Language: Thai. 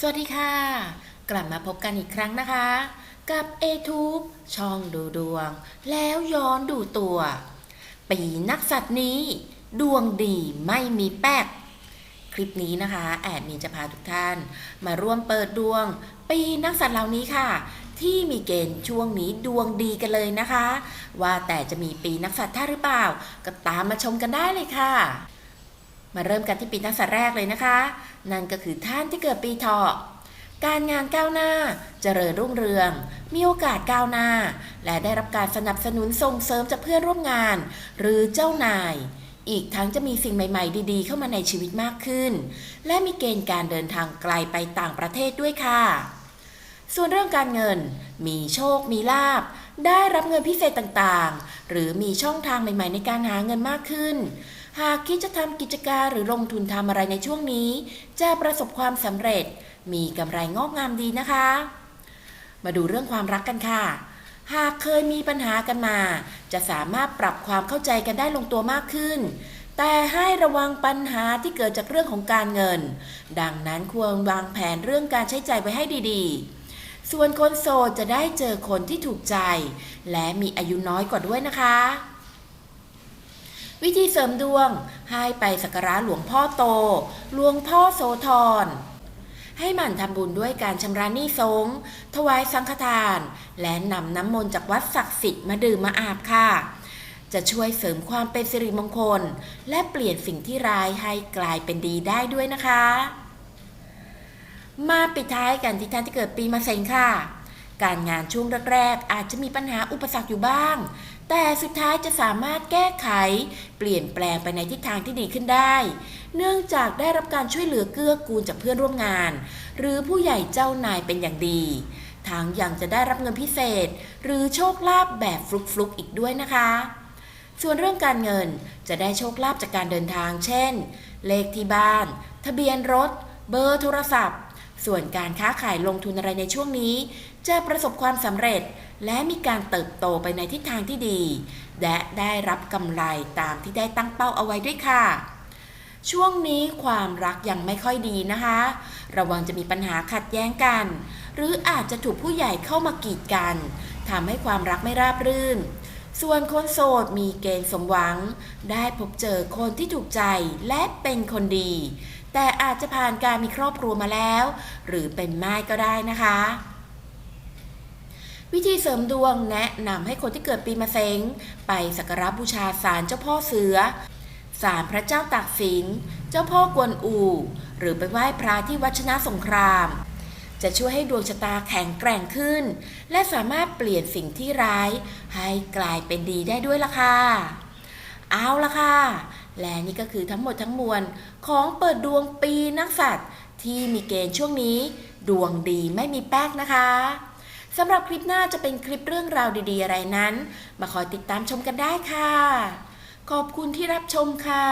สวัสดีค่ะ กลับมาพบกันอีกครั้งนะคะ กับ a t u b e ช่องดูดวง แล้วย้อนดูตัว ปีนักสัตว์นี้ ดวงดีไม่มีแป๊ก คลิปนี้นะคะ แอดมีจะพาทุกท่าน มาร่วมเปิดดวง ปีนักสัตว์เหล่านี้ค่ะ ที่มีเกณฑ์ช่วงนี้ดวงดีกันเลยนะคะ ว่าแต่จะมีปีนักสัตว์ท่าหรือเปล่า ก็ตามมาชมกันได้เลยค่ะ มาเริ่มกันที่ปีนักสัตแรกเลยนะคะ นั่นก็คือท่านที่เกิดปีเถาะการงานก้าวหน้าเจริญรุ่งเรือง มีโอกาสก้าวหน้า และได้รับการสนับสนุนส่งเสริมจากเพื่อนร่วมงาน หรือเจ้านาย อีกทั้งจะมีสิ่งใหม่ ๆ ดีๆ เข้ามาในชีวิตมากขึ้น และมีเกณฑ์การเดินทางไกลไปต่างประเทศด้วยค่ะ ส่วนเรื่องการเงิน มีโชค มีลาบ ได้รับเงินพิเศษต่างๆ หรือมีช่องทางใหม่ ๆ ในการหาเงินมากขึ้น หากคิดจะทำกิจการหรือลงทุนทำอะไรในช่วงนี้ จะประสบความสำเร็จ มีกำไรงอกงามดีนะคะ มาดูเรื่องความรักกันค่ะ หากเคยมีปัญหากันมา จะสามารถปรับความเข้าใจกันได้ลงตัวมากขึ้น แต่ให้ระวังปัญหาที่เกิดจากเรื่องของการเงิน ดังนั้นควรวางแผนเรื่องการใช้ใจ่ายไว้ให้ดีๆ ส่วนคนโสดจะได้เจอคนที่ถูกใจ และมีอายุน้อยกว่าด้วยนะคะ วิธีเสริมดวงให้ไปสักการะหลวงพ่อโต หลวงพ่อโสธร ให้หมั่นทำบุญด้วยการชำระหนี้สงถวายสังฆทาน และนำน้ำมนต์จากวัดศักดิ์สิทธิ์มาดื่มมาอาบค่ะ จะช่วยเสริมความเป็นสิริมงคล และเปลี่ยนสิ่งที่ร้ายให้กลายเป็นดีได้ด้วยนะคะ มาปิดท้ายกันที่ท่านที่เกิดปีมะเสงค่ะ การงานช่วงแรกๆอาจจะมีปัญหาอุปสรรคอยู่บ้าง แต่สุดท้ายจะสามารถแก้ไข เปลี่ยนแปลงไปในทิศทางที่ดีขึ้นได้ เนื่องจากได้รับการช่วยเหลือเกื้อกูลจากเพื่อนร่วมงาน หรือผู้ใหญ่เจ้านายเป็นอย่างดีทั้งยังจะได้รับเงินพิเศษ หรือโชคลาภแบบฟลุกๆอีกด้วยนะคะ ส่วนเรื่องการเงินจะได้โชคลาภจากการเดินทาง เช่น เลขที่บ้าน ทะเบียนรถ เบอร์โทรศัพท์ ส่วนการค้าขายลงทุนอะไรในช่วงนี้ จะประสบความสำเร็จ และมีการเติบโตไปในทิศทางที่ดี และได้รับกำไรตามที่ได้ตั้งเป้าเอาไว้ด้วยค่ะ ช่วงนี้ความรักยังไม่ค่อยดีนะคะ ระวังจะมีปัญหาขัดแย้งกัน หรืออาจจะถูกผู้ใหญ่เข้ามากีดกันทำให้ความรักไม่ราบรื่น ส่วนคนโสดมีเกณฑ์สมหวัง ได้พบเจอคนที่ถูกใจและเป็นคนดี แต่อาจจะผ่านการมีครอบครัวมาแล้ว หรือเป็นไม้ก็ได้นะคะ วิธีเสริมดวงแนะนำให้คนที่เกิดปีมะเซ็งไปสักการะบูชาศาลเจ้าพ่อเสือศาลพระเจ้าตากสิน เจ้าพ่อกวนอู หรือไปไหว้พระที่วัชนะสงคราม จะช่วยให้ดวงชะตาแข็งแกร่งขึ้น และสามารถเปลี่ยนสิ่งที่ร้าย ให้กลายเป็นดีได้ด้วยล่ะค่ะ เอาล่ะค่ะ และนี่ก็คือทั้งหมดทั้งมวลของเปิดดวงปีนักสัตว์ที่มีเกณฑ์ช่วงนี้ ดวงดีไม่มีแป๊กนะคะสำหรับคลิปหน้าจะเป็นคลิปเรื่องราวดีๆ อะไรนั้น มาคอยติดตามชมกันได้ค่ะ ขอบคุณที่รับชมค่ะ